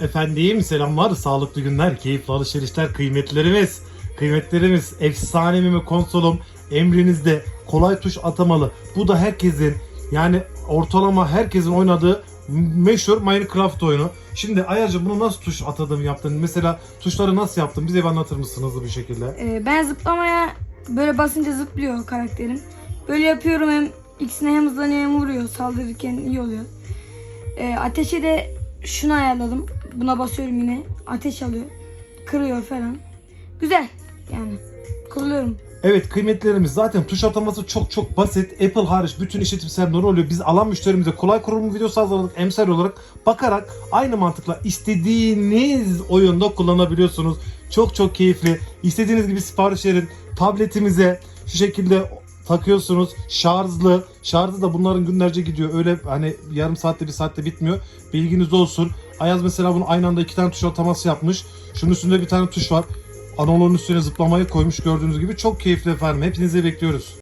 Efendim selamlar, sağlıklı günler, keyifli alışverişler, kıymetlerimiz. Kıymetlerimiz, efsanemi konsolum emrinizde kolay tuş atamalı. Bu da herkesin yani ortalama herkesin oynadığı meşhur Minecraft oyunu. Şimdi Ayar'cığım bunu nasıl tuş atadım yaptın? Mesela tuşları nasıl yaptın? Bize bir anlatır mısın hızlı bir şekilde? Ee, ben zıplamaya böyle basınca zıplıyor karakterim. Böyle yapıyorum hem ikisine hem hızlanıyor hem vuruyor. Saldırırken iyi oluyor. Ee, ateşe de şunu ayarladım. Buna basıyorum yine. Ateş alıyor. Kırıyor falan. Güzel yani. Kullanıyorum. Evet kıymetlerimiz zaten tuş ataması çok çok basit. Apple hariç bütün işletim sistemleri oluyor. Biz alan müşterimize kolay kurulum videosu hazırladık. Emsal olarak bakarak aynı mantıkla istediğiniz oyunda kullanabiliyorsunuz. Çok çok keyifli. İstediğiniz gibi sipariş verin. Tabletimize şu şekilde takıyorsunuz. Şarjlı. Şarjı da bunların günlerce gidiyor. Öyle hani yarım saatte bir saatte bitmiyor. Bilginiz olsun. Ayaz mesela bunu aynı anda iki tane tuş ataması yapmış. Şunun üstünde bir tane tuş var. Analogun üstüne zıplamayı koymuş gördüğünüz gibi. Çok keyifli efendim. Hepinizi bekliyoruz.